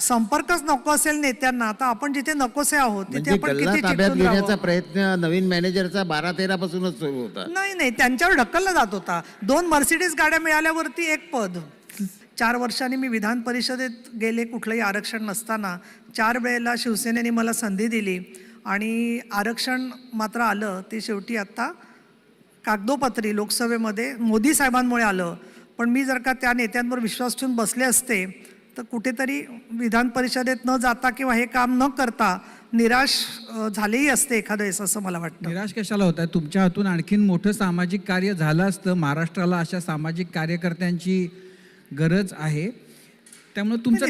संपर्कच नको असेल नेत्यांना आता आपण जिथे नकोसे आहोत तिथे म्हणजे आपण गल्ला किती ताब्यात चिकटून घेण्याचा राहावं? प्रयत्न नवीन मॅनेजरचा बारा तेरा पासूनच सुरू होता. नाही नाही त्यांच्यावर ढकलला जात होता. दोन मर्सिडीज गाड्या मिळाल्यावरती एक पद. चार वर्षांनी मी विधान परिषदेत गेले कुठलंही आरक्षण नसताना. चार वेळेला शिवसेनेने मला संधी दिली आणि आरक्षण मात्र आलं. ते शेवटी आत्ता कागदोपत्री लोकसभेमध्ये मोदी साहेबांमुळे आलं. पण मी जर का त्या नेत्यांवर विश्वास ठेवून बसले असते तर कुठेतरी विधान परिषदेत न जाता किंवा हे काम न करता निराश झालेही असते एखाद्या वेळेस असं मला वाटतं. निराश कशाला होत आहे तुमच्या हातून आणखीन मोठं सामाजिक कार्य झालं असतं. महाराष्ट्राला अशा सामाजिक कार्यकर्त्यांची गरज आहे. त्यामुळे तुमचं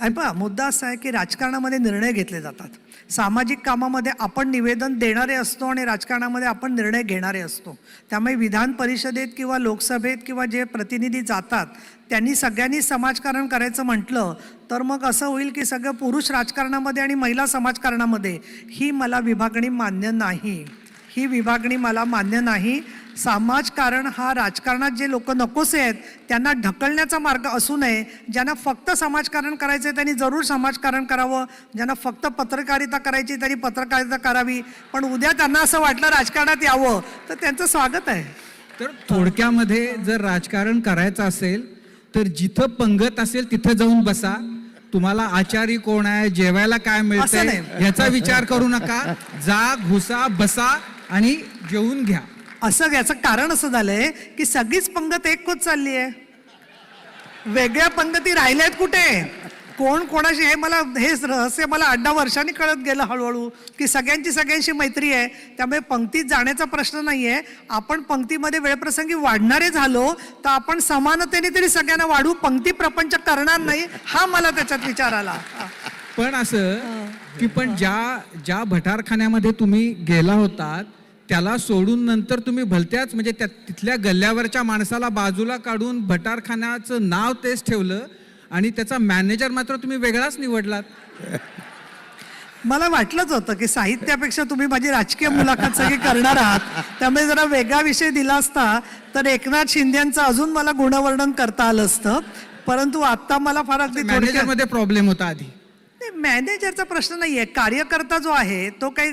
आहे पहा मुद्दा असा आहे की राजकारणामध्ये निर्णय घेतले जातात. सामाजिक कामामध्ये आपण निवेदन देणारे असतो आणि राजकारणामध्ये आपण निर्णय घेणारे असतो. त्यामुळे विधान परिषदेत किंवा लोकसभेत किंवा जे प्रतिनिधी जातात त्यांनी सगळ्यांनी समाजकारण करायचं म्हटलं तर मग असं होईल की सगळं पुरुष राजकारणामध्ये आणि महिला समाजकारणामध्ये ही मला विभागणी मान्य नाही. ही विभागणी मला मान्य नाही. समाजकारण हा राजकारणात जे लोक नकोसे आहेत त्यांना ढकलण्याचा मार्ग असू नये. ज्यांना फक्त समाजकारण करायचं आहे त्यांनी जरूर समाजकारण करावं. ज्यांना फक्त पत्रकारिता करायची त्यांनी पत्रकारिता करावी. पण उद्या त्यांना असं वाटलं राजकारणात यावं तर त्यांचं स्वागत आहे. तर थोडक्यामध्ये जर राजकारण करायचं असेल तर जिथं पंगत असेल तिथं जाऊन बसा. तुम्हाला आचारी कोण आहे जेवायला काय मिळतंय नाही. याचा विचार करू नका. जा घुसा बसा आणि जेवून घ्या. असं याचं कारण असं झालंय की सगळीच पंगत एक होत चालली आहे वेगळ्या पंगती राहिल्यात कुठे? कोण कोणाशी हे मला हे रहस्य मला दहा वर्षांनी कळत गेलं हळूहळू की सगळ्यांची सगळ्यांशी मैत्री आहे. त्यामुळे पंक्तीत जाण्याचा प्रश्न नाही आहे आपण पंक्तीमध्ये वेळप्रसंगी वाढणारे झालो तर आपण समानतेने तरी सगळ्यांना वाढू. पंक्ती प्रपंच करणार नाही हा मला त्याच्यात विचार आला. पण असं की पण ज्या ज्या भटारखान्यामध्ये तुम्ही गेला होतात त्याला सोडून नंतर तुम्ही भलत्याच म्हणजे त्या तिथल्या गल्ल्यावरच्या माणसाला बाजूला काढून भटारखान्याचं नाव तेच ठेवलं आणि त्याचा मॅनेजर मात्र तुम्ही वेगळाच निवडलात. मला वाटलंच होतं की साहित्यापेक्षा तुम्ही माझी राजकीय मुलाखत सगळी करणार आहात. त्यामुळे जरा वेगळा विषय दिला असता तर एकनाथ शिंदेचं अजून मला गुणवर्णन करता आलं असतं. परंतु आता मला फार अगदी थोडक्यात- मॅनेजरमध्ये प्रॉब्लेम होता आधी. मॅनेजरचा प्रश्न नाही आहे कार्यकर्ता जो आहे तो काही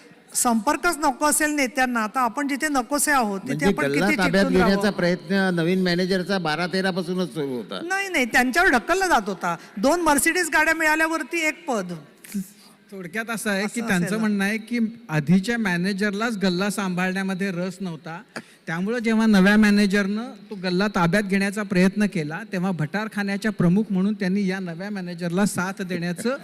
संपर्कच नको असेल नेत्यांना आता आपण जिथे नकोसे आहोत तिथे म्हणजे आपण गल्ला किती ताब्यात चिकटून घेण्याचा राहावं? प्रयत्न नवीन मॅनेजरचा बारा तेरा पासूनच सुरू होता नाही नाही त्यांच्यावर ढकलला जात होता दोन मर्सिडीज गाड्या मिळाल्यावरती एक पद थोडक्यात असं आहे की त्यांचं. म्हणणं आहे की आधीच्या मॅनेजरलाच गल्ला सांभाळण्यामध्ये रस नव्हता त्यामुळे जेव्हा नव्या मॅनेजरनं तो गल्ला ताब्यात घेण्याचा प्रयत्न केला तेव्हा भटारखान्याच्या प्रमुख म्हणून त्यांनी या नव्या मॅनेजरला साथ देण्याचं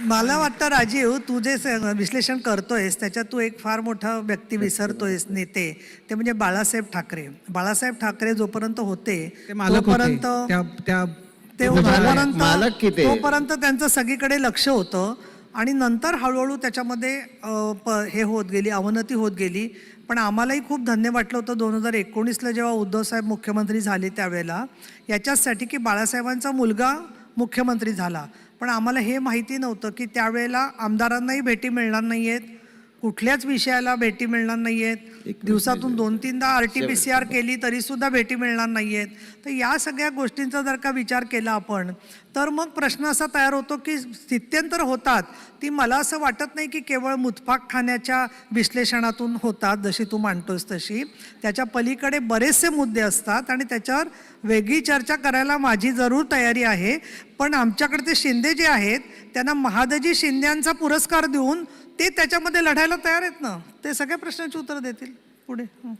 मला वाटतं राजीव तू जे विश्लेषण करतोयस त्याच्यात तू एक फार मोठा व्यक्ती विसरतोयस नेते. ते म्हणजे बाळासाहेब ठाकरे. बाळासाहेब ठाकरे जोपर्यंत होते तोपर्यंत त्या त्या ते मालक- मालक तोपर्यंत त्यांचं सगळीकडे लक्ष होतं. आणि नंतर हळूहळू त्याच्यामध्ये हे होत गेली अवनती होत गेली. पण आम्हालाही खूप धन्य वाटलं होतं दोन हजार एकोणीसला जेव्हा उद्धवसाहेब मुख्यमंत्री झाले त्यावेळेला. याच्याचसाठी की बाळासाहेबांचा मुलगा मुख्यमंत्री झाला. पण आम्हाला हे माहिती नव्हतं की त्यावेळेला आमदारांनाही भेटी मिळणार नाही आहेत कुठल्याच विषयाला भेटी मिळणार नाही आहेत दिवसातून दोन तीनदा R T P C R केली तरी सुद्धा भेटी मिळणार नाही आहेत तर या सगळ्या गोष्टींचा जर का विचार केला आपण तर मग प्रश्न असा तयार होतो की स्थित्यंतर होतात. ती मला असं वाटत नाही की केवळ मुतफाक खाण्याच्या विश्लेषणातून होतात जशी तू मांडतोस तशी. त्याच्या पलीकडे बरेचसे मुद्दे असतात आणि त्याच्यावर वेगळी चर्चा करायला माझी जरूर तयारी आहे. पण आमच्याकडे ते शिंदे जे आहेत त्यांना महादजी शिंद्यांचा पुरस्कार देऊन ते त्याच्यामध्ये लढायला तयार आहेत ना? ते सगळ्या प्रश्नांची उत्तरं देतील. पुढे हं.